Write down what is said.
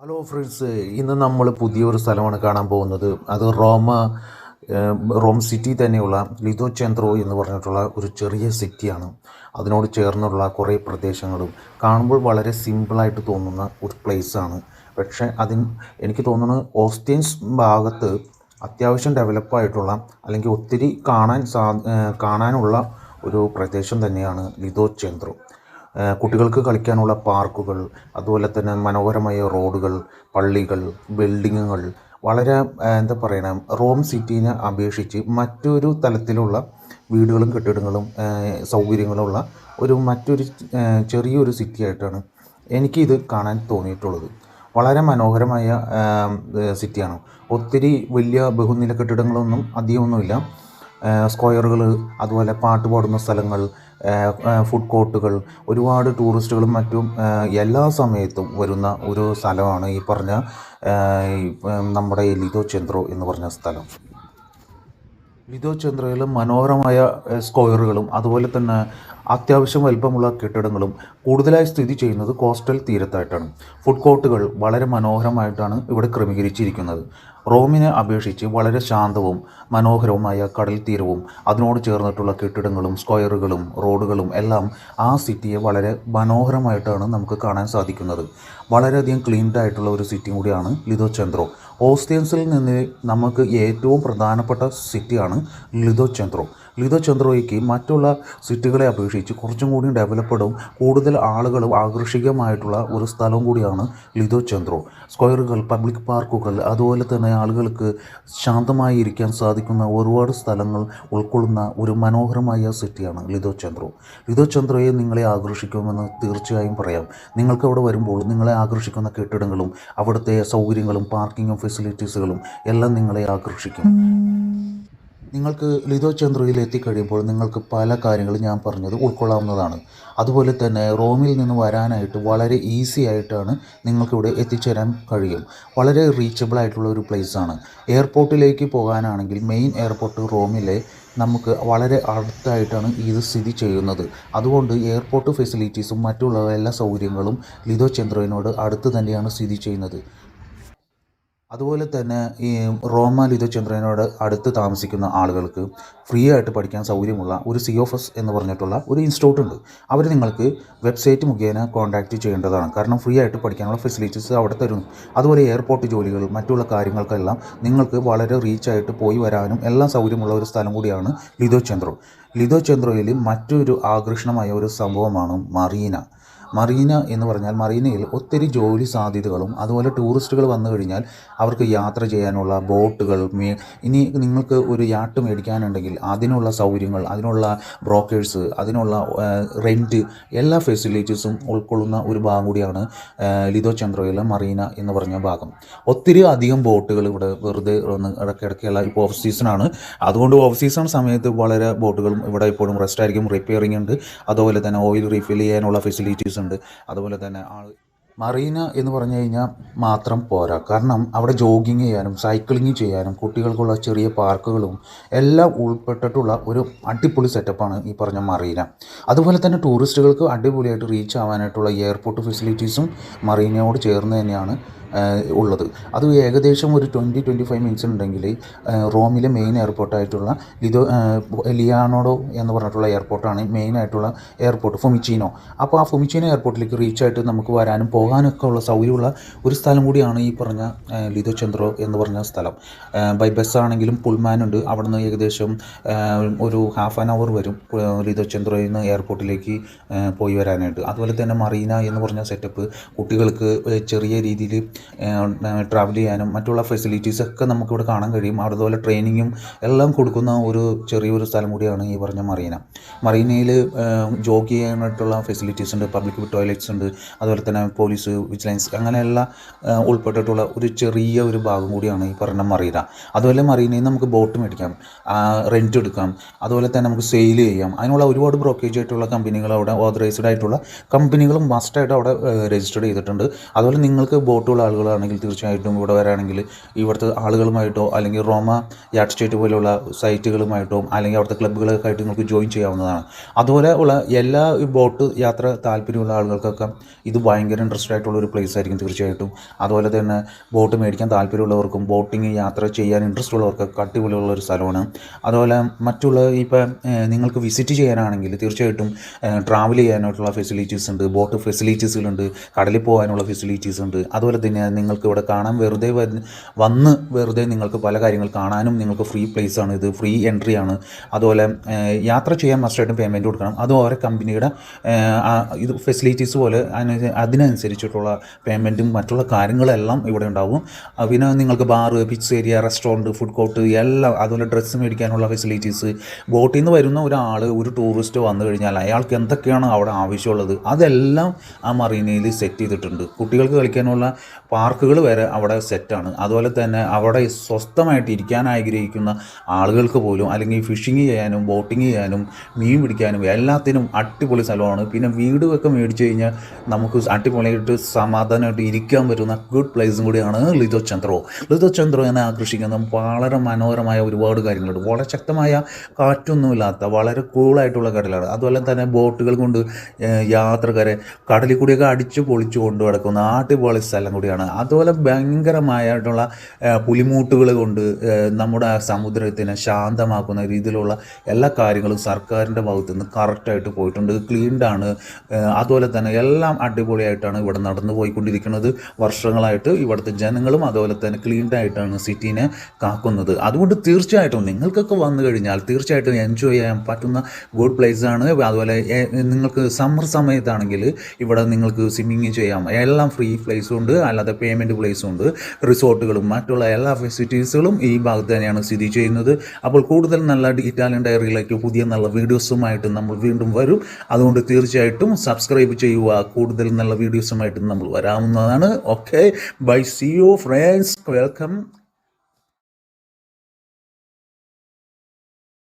Hello friends ഇന്ന് നമ്മൾ പുതിയൊരു സ്ഥലമാണ് കാണാൻ പോകുന്നത്. അത് റോമ റോം സിറ്റി തന്നെയുള്ള ലിതോ ചെന്ത്രോ എന്ന് പറഞ്ഞിട്ടുള്ള ഒരു ചെറിയ സിറ്റിയാണ്. അതിനോട് ചേർന്നുള്ള കുറേ പ്രദേശങ്ങളും കാണുമ്പോൾ വളരെ സിമ്പിളായിട്ട് തോന്നുന്ന ഒരു പ്ലേസാണ് പക്ഷേ അതിന് എനിക്ക് തോന്നുന്നത് ഓസ്റ്റിയൻസ് ഭാഗത്ത് അത്യാവശ്യം ഡെവലപ്പായിട്ടുള്ള അല്ലെങ്കിൽ ഒത്തിരി കാണാൻ സാ കാണാനുള്ള ഒരു പ്രദേശം തന്നെയാണ് ലിതോ ചെന്ത്രോ കുട്ടികൾക്ക് കളിക്കാനുള്ള പാർക്കുകൾ അതുപോലെ തന്നെ മനോഹരമായ റോഡുകൾ പള്ളികൾ ബിൽഡിങ്ങുകൾ. വളരെ എന്താ പറയണ റോം സിറ്റീനെ അപേക്ഷിച്ച് മറ്റൊരു തലത്തിലുള്ള വീടുകളും കെട്ടിടങ്ങളും സൗകര്യങ്ങളുള്ള ഒരു മറ്റൊരു ചെറിയൊരു സിറ്റി ആയിട്ടാണ് എനിക്കിത് കാണാൻ തോന്നിയിട്ടുള്ളത്. വളരെ മനോഹരമായ സിറ്റിയാണ്. ഒത്തിരി വലിയ ബഹുനില കെട്ടിടങ്ങളൊന്നും അധികമൊന്നുമില്ല. സ്ക്വയറുകൾ അതുപോലെ പാട്ട് പാടുന്ന സ്ഥലങ്ങൾ ഫുഡ് കോർട്ടുകൾ ഒരുപാട് ടൂറിസ്റ്റുകളും മറ്റും എല്ലാ സമയത്തും വരുന്ന ഒരു സ്ഥലമാണ് ഈ പറഞ്ഞ നമ്മുടെ ലിതോ ചെന്ത്രോ എന്ന് പറഞ്ഞ സ്ഥലം. ലിതോ ചന്ദ്രയിലും മനോഹരമായ സ്ക്വയറുകളും അതുപോലെ തന്നെ അത്യാവശ്യം വലിപ്പമുള്ള കെട്ടിടങ്ങളും കൂടുതലായി സ്ഥിതി ചെയ്യുന്നത് കോസ്റ്റൽ തീരത്തായിട്ടാണ്. ഫുഡ് കോർട്ടുകൾ വളരെ മനോഹരമായിട്ടാണ് ഇവിടെ ക്രമീകരിച്ചിരിക്കുന്നത്. റോമിനെ അപേക്ഷിച്ച് വളരെ ശാന്തവും മനോഹരവുമായ കടൽ തീരവും അതിനോട് ചേർന്നിട്ടുള്ള കെട്ടിടങ്ങളും സ്ക്വയറുകളും റോഡുകളും എല്ലാം ആ സിറ്റിയെ വളരെ മനോഹരമായിട്ടാണ് നമുക്ക് കാണാൻ സാധിക്കുന്നത്. വളരെയധികം ക്ലീൻഡ് ആയിട്ടുള്ള ഒരു സിറ്റി കൂടിയാണ് ലിതോ ചന്ദ്രോ ഓസ്റ്റിയൻസിൽ നിന്ന് നമുക്ക് ഏറ്റവും പ്രധാനപ്പെട്ട സിറ്റിയാണ് ലിതോ ചന്ദ്രോ. ലിതോ ചന്ദ്രോയ്ക്ക് മറ്റുള്ള സിറ്റികളെ അപേക്ഷിച്ച് കുറച്ചും കൂടി ഡെവലപ്പഡും കൂടുതൽ ആളുകളും ആകർഷികമായിട്ടുള്ള ഒരു സ്ഥലം കൂടിയാണ് ലിതോ ചന്ദ്രോ. സ്ക്വയറുകൾ പബ്ലിക് പാർക്കുകൾ അതുപോലെ തന്നെ ആളുകൾക്ക് ശാന്തമായി ഇരിക്കാൻ സാധിക്കുന്ന ഒരുപാട് സ്ഥലങ്ങൾ ഉൾക്കൊള്ളുന്ന ഒരു മനോഹരമായ സിറ്റിയാണ് ലിതോ ചന്ദ്രോ. ലിതോ ചന്ദ്രയെ നിങ്ങളെ ആകർഷിക്കുമെന്ന് തീർച്ചയായും പറയാം. നിങ്ങൾക്ക് അവിടെ വരുമ്പോൾ നിങ്ങളെ ആകർഷിക്കുന്ന കെട്ടിടങ്ങളും അവിടുത്തെ സൗകര്യങ്ങളും പാർക്കിങ്ങും ഫെസിലിറ്റീസുകളും എല്ലാം നിങ്ങളെ ആകർഷിക്കും. നിങ്ങൾക്ക് ലിതോ ചന്ദ്രയിൽ എത്തിക്കഴിയുമ്പോൾ നിങ്ങൾക്ക് പല കാര്യങ്ങളും ഞാൻ പറഞ്ഞത് ഉൾക്കൊള്ളാവുന്നതാണ്. അതുപോലെ തന്നെ റോമിൽ നിന്ന് വരാനായിട്ട് വളരെ ഈസി ആയിട്ടാണ് നിങ്ങൾക്കിവിടെ എത്തിച്ചേരാൻ കഴിയും. വളരെ റീച്ചബിൾ ആയിട്ടുള്ള ഒരു പ്ലേസാണ് എയർപോർട്ടിലേക്ക് പോകാനാണെങ്കിൽ മെയിൻ എയർപോർട്ട് റോമിലെ നമുക്ക് വളരെ അടുത്തായിട്ടാണ് ഇത് സ്ഥിതി ചെയ്യുന്നത്. അതുകൊണ്ട് എയർപോർട്ട് ഫെസിലിറ്റീസും മറ്റുള്ള എല്ലാ സൗകര്യങ്ങളും ലിതോ ചന്ദ്രനോട് അടുത്ത് തന്നെയാണ് സ്ഥിതി ചെയ്യുന്നത്. അതുപോലെ തന്നെ ഈ റോമാലിതചന്ദ്രനോട് ലിതോചന്ദ്രനോട് അടുത്ത് താമസിക്കുന്ന ആളുകൾക്ക് ഫ്രീ ആയിട്ട് പഠിക്കാൻ സൗകര്യമുള്ള ഒരു സി ഓഫ് എസ് എന്ന് പറഞ്ഞിട്ടുള്ള ഒരു ഇൻസ്റ്റിറ്റ്യൂട്ട് ഉണ്ട്. അവർ നിങ്ങൾക്ക് വെബ്സൈറ്റ് മുഖേന കോൺടാക്റ്റ് ചെയ്യേണ്ടതാണ്. കാരണം ഫ്രീ ആയിട്ട് പഠിക്കാനുള്ള ഫെസിലിറ്റീസ് അവിടെ തരുന്നു. അതുപോലെ എയർപോർട്ട് ജോലികൾ മറ്റുള്ള കാര്യങ്ങൾക്കെല്ലാം നിങ്ങൾക്ക് വളരെ റീച്ചായിട്ട് പോയി വരാനും എല്ലാം സൗകര്യമുള്ള ഒരു സ്ഥലം കൂടിയാണ് ലിതോ ചന്ദ്രോ ലിതോ ചന്ദ്രോയിൽ മറ്റൊരു ആകർഷണമായ ഒരു സംഭവമാണ് മറീന. മറീന എന്ന് പറഞ്ഞാൽ മറീനയിൽ ഒത്തിരി ജോലി സാധ്യതകളും അതുപോലെ ടൂറിസ്റ്റുകൾ വന്നു കഴിഞ്ഞാൽ അവർക്ക് യാത്ര ചെയ്യാനുള്ള ബോട്ടുകൾ ഇനി നിങ്ങൾക്ക് ഒരു യാട്ട് മേടിക്കാനുണ്ടെങ്കിൽ അതിനുള്ള സൗകര്യങ്ങൾ അതിനുള്ള ബ്രോക്കേഴ്സ് അതിനുള്ള റെന്റ് എല്ലാ ഫെസിലിറ്റീസും ഉൾക്കൊള്ളുന്ന ഒരു ഭാഗം കൂടിയാണ് ലിതോ ചന്ദ്രയിലെ മറീന എന്ന് പറഞ്ഞ ഭാഗം. ഒത്തിരി അധികം ബോട്ടുകൾ ഇവിടെ വെറുതെ ഒന്ന് ഇടയ്ക്കിടയ്ക്കുള്ള ഇപ്പോൾ ഓഫ് സീസണാണ് അതുകൊണ്ട് ഓഫ് സീസൺ സമയത്ത് വളരെ ബോട്ടുകളും ഇവിടെ ഇപ്പോഴും റെസ്റ്റ് ആയിരിക്കും റിപ്പയറിംഗ് ഉണ്ട്. അതുപോലെ തന്നെ ഓയിൽ റീഫിൽ ചെയ്യാനുള്ള ഫെസിലിറ്റീസ് ഉണ്ട്. അതുപോലെ തന്നെ ആൾ മറീന എന്ന് പറഞ്ഞു കഴിഞ്ഞാൽ മാത്രം പോരാ. കാരണം അവിടെ ജോഗിങ് ചെയ്യാനും സൈക്ലിങ് ചെയ്യാനും കുട്ടികൾക്കുള്ള ചെറിയ പാർക്കുകളും എല്ലാം ഉൾപ്പെട്ടിട്ടുള്ള ഒരു അടിപൊളി സെറ്റപ്പാണ് ഈ പറഞ്ഞ മറീന. അതുപോലെ തന്നെ ടൂറിസ്റ്റുകൾക്ക് അടിപൊളിയായിട്ട് റീച്ച് ആവാനായിട്ടുള്ള എയർപോർട്ട് ഫെസിലിറ്റീസും മറീനയോട് ചേർന്ന് തന്നെയാണ് ഉള്ളത്. അത് ഏകദേശം ഒരു ട്വന്റി ട്വന്റി ഫൈവ് മിനിറ്റ്സ് ഉണ്ടെങ്കിൽ റോമിലെ മെയിൻ എയർപോർട്ടായിട്ടുള്ള ലിതോ ലിയാനോഡോ എന്ന് പറഞ്ഞിട്ടുള്ള എയർപോർട്ടാണ് മെയിൻ ആയിട്ടുള്ള എയർപോർട്ട് ഫൊമിച്ചീനോ അപ്പോൾ ആ ഫൊമിച്ചീനോ എയർപോർട്ടിലേക്ക് റീച്ച് ആയിട്ട് നമുക്ക് വരാനും പോകാനൊക്കെ ഉള്ള സൗകര്യമുള്ള ഒരു സ്ഥലം കൂടിയാണ് ഈ പറഞ്ഞ ലിതോ ചന്ദ്രോ എന്ന് പറഞ്ഞ സ്ഥലം. ബൈ ബസ് ആണെങ്കിലും പുൾമാൻ ഉണ്ട്. അവിടെ നിന്ന് ഏകദേശം ഒരു ഹാഫ് ആൻ അവർ വരും ലിതോ ചന്ദ്രോയിൽ നിന്ന് എയർപോർട്ടിലേക്ക് പോയി വരാനായിട്ട്. അതുപോലെ തന്നെ മറീന എന്ന് പറഞ്ഞ സെറ്റപ്പ് കുട്ടികൾക്ക് ചെറിയ രീതിയിൽ ട്രാവൽ ചെയ്യാനും മറ്റുള്ള ഫെസിലിറ്റീസ് ഒക്കെ നമുക്കിവിടെ കാണാൻ കഴിയും. അതുപോലെ ട്രെയിനിങ്ങും എല്ലാം കൊടുക്കുന്ന ഒരു ചെറിയൊരു സ്ഥലം കൂടിയാണ് ഈ പറഞ്ഞ മറീന മറീനയിൽ ജോഗ് ചെയ്യാനായിട്ടുള്ള ഫെസിലിറ്റീസ് ഉണ്ട് പബ്ലിക് ടോയ്ലറ്റ്സ് ഉണ്ട് അതുപോലെ തന്നെ പോലീസ് വിജിലൻസ് അങ്ങനെയുള്ള ഉൾപ്പെട്ടിട്ടുള്ള ഒരു ചെറിയ ഒരു ഭാഗം കൂടിയാണ് ഈ പറഞ്ഞ മറീന അതുപോലെ മറീനയിൽ നമുക്ക് ബോട്ട് മേടിക്കാം റെന്റ് എടുക്കാം അതുപോലെ തന്നെ നമുക്ക് സെയിൽ ചെയ്യാം. അതിനുള്ള ഒരുപാട് ബ്രോക്കേജ് ആയിട്ടുള്ള കമ്പനികൾ അവിടെ ഓതറൈസ്ഡ് ആയിട്ടുള്ള കമ്പനികളും മസ്റ്റായിട്ട് അവിടെ രജിസ്റ്റർ ചെയ്തിട്ടുണ്ട്. അതുപോലെ നിങ്ങൾക്ക് ബോട്ടുകൾ ആളുകളാണെങ്കിൽ തീർച്ചയായിട്ടും ഇവിടെ വരാണെങ്കിൽ ഇവിടുത്തെ ആളുകളുമായിട്ടോ അല്ലെങ്കിൽ റോമ യാഡ് സ്റ്റേറ്റ് പോലെയുള്ള സൈറ്റുകളുമായിട്ടോ അല്ലെങ്കിൽ അവിടുത്തെ ക്ലബ്ബുകളൊക്കെ ആയിട്ട് നിങ്ങൾക്ക് ജോയിൻ ചെയ്യാവുന്നതാണ്. അതുപോലെ ഉള്ള എല്ലാ ബോട്ട് യാത്ര താല്പര്യമുള്ള ആളുകൾക്കൊക്കെ ഇത് ഭയങ്കര ഇൻട്രസ്റ്റ് ആയിട്ടുള്ള ഒരു പ്ലേസ് ആയിരിക്കും തീർച്ചയായിട്ടും. അതുപോലെ തന്നെ ബോട്ട് മേടിക്കാൻ താല്പര്യമുള്ളവർക്കും ബോട്ടിങ് യാത്ര ചെയ്യാൻ ഇൻട്രസ്റ്റ് ഉള്ളവർക്കൊക്കെ അടിപൊളിയുള്ള ഒരു സ്ഥലമാണ്. അതുപോലെ മറ്റുള്ള ഇപ്പം നിങ്ങൾക്ക് വിസിറ്റ് ചെയ്യാനാണെങ്കിൽ തീർച്ചയായിട്ടും ട്രാവൽ ചെയ്യാനായിട്ടുള്ള ഫെസിലിറ്റീസ് ഉണ്ട് ബോട്ട് ഫെസിലിറ്റീസുകളുണ്ട് കടലിൽ പോകാനുള്ള ഫെസിലിറ്റീസ് ഉണ്ട് അതുപോലെ തന്നെ നിങ്ങൾക്ക് ഇവിടെ കാണാൻ വെറുതെ വന്ന് വെറുതെ നിങ്ങൾക്ക് പല കാര്യങ്ങൾ കാണാനും നിങ്ങൾക്ക് ഫ്രീ പ്ലേസ് ആണ്. ഇത് ഫ്രീ എൻട്രി ആണ്. അതുപോലെ യാത്ര ചെയ്യാൻ മസ്റ്റായിട്ടും പേയ്മെന്റ് കൊടുക്കണം. അത് ഓരോ കമ്പനിയുടെ ഇത് ഫെസിലിറ്റീസ് പോലെ അതിന് അതിനനുസരിച്ചിട്ടുള്ള പേയ്മെന്റും മറ്റുള്ള കാര്യങ്ങളെല്ലാം ഇവിടെ ഉണ്ടാവും. പിന്നെ നിങ്ങൾക്ക് bar pitch area restaurant food court എല്ലാം അതുപോലെ ഡ്രസ്സ് മേടിക്കാനുള്ള ഫെസിലിറ്റീസ് ബോട്ടിൽ നിന്ന് വരുന്ന ഒരാൾ ഒരു ടൂറിസ്റ്റ് വന്നു കഴിഞ്ഞാൽ അയാൾക്ക് എന്തൊക്കെയാണ് അവിടെ ആവശ്യമുള്ളത്? അതെല്ലാം ആ മറീനയിൽ സെറ്റ് ചെയ്തിട്ടുണ്ട്. കുട്ടികൾക്ക് കളിക്കാനുള്ള പാർക്കുകൾ വരെ അവിടെ സെറ്റാണ്. അതുപോലെ തന്നെ അവിടെ സ്വസ്ഥമായിട്ട് ഇരിക്കാൻ ആഗ്രഹിക്കുന്ന ആളുകൾക്ക് പോലും അല്ലെങ്കിൽ ഫിഷിങ് ചെയ്യാനും ബോട്ടിങ് ചെയ്യാനും മീൻ പിടിക്കാനും എല്ലാത്തിനും അടിപൊളി സ്ഥലമാണ്. പിന്നെ വീടുമൊക്കെ മേടിച്ച് കഴിഞ്ഞാൽ നമുക്ക് അടിപൊളിയായിട്ട് സമാധാനമായിട്ട് ഇരിക്കാൻ പറ്റുന്ന ഗുഡ് പ്ലേസും കൂടിയാണ് ലിതോ ചന്ദ്രോ ലിതോ ചന്ദ്രോ എന്നെ ആകർഷിക്കുന്ന വളരെ മനോഹരമായ ഒരുപാട് കാര്യങ്ങളുണ്ട്. വളരെ ശക്തമായ കാറ്റൊന്നുമില്ലാത്ത വളരെ കൂളായിട്ടുള്ള കടലാണ്. അതുപോലെ തന്നെ ബോട്ടുകൾ കൊണ്ട് യാത്രക്കാരെ കടലിൽ കൂടിയൊക്കെ അടിച്ചു പൊളിച്ചു കൊണ്ടു കിടക്കുന്ന അടിപൊളി സ്ഥലം കൂടിയാണ് അതുപോലെ ഭയങ്കരമായിട്ടുള്ള പുലിമൂട്ടുകൾ കൊണ്ട് നമ്മുടെ സമുദ്രത്തിനെ ശാന്തമാക്കുന്ന രീതിയിലുള്ള എല്ലാ കാര്യങ്ങളും സർക്കാരിന്റെ ഭാഗത്തു നിന്ന് കറക്റ്റായിട്ട് പോയിട്ടുണ്ട്. ക്ലീൻഡാണ് ആണ്. അതുപോലെ തന്നെ എല്ലാം അടിപൊളിയായിട്ടാണ് ഇവിടെ നടന്നു പോയിക്കൊണ്ടിരിക്കുന്നത്. വർഷങ്ങളായിട്ട് ഇവിടുത്തെ ജനങ്ങളും അതുപോലെ തന്നെ ക്ലീൻഡായിട്ടാണ് സിറ്റീനെ കാക്കുന്നത്. അതുകൊണ്ട് തീർച്ചയായിട്ടും നിങ്ങൾക്കൊക്കെ വന്നു കഴിഞ്ഞാൽ തീർച്ചയായിട്ടും എൻജോയ് ചെയ്യാൻ പറ്റുന്ന ഗുഡ് പ്ലേസ് ആണ്. അതുപോലെ നിങ്ങൾക്ക് സമ്മർ സമയത്താണെങ്കിൽ ഇവിടെ നിങ്ങൾക്ക് സ്വിമ്മിങ് ചെയ്യാം. എല്ലാം ഫ്രീ പ്ലേസും ഉണ്ട്. അല്ലാതെ പേയ്മെന്റ് പ്ലേസും ഉണ്ട്. റിസോർട്ടുകളും മറ്റുള്ള എല്ലാ ഫെസിലിറ്റീസുകളും ഈ ഭാഗത്ത് തന്നെയാണ് സ്ഥിതി ചെയ്യുന്നത്. അപ്പോൾ കൂടുതൽ നല്ല ഇറ്റാലിയൻ ഡയറിയിലേക്ക് പുതിയ നല്ല വീഡിയോസുമായിട്ട് നമ്മൾ വീണ്ടും വരും. അതുകൊണ്ട് തീർച്ചയായിട്ടും സബ്സ്ക്രൈബ് ചെയ്യുക. കൂടുതൽ നല്ല വീഡിയോസുമായിട്ട് നമ്മൾ വരാവുന്നതാണ്. Okay bye see you friends welcome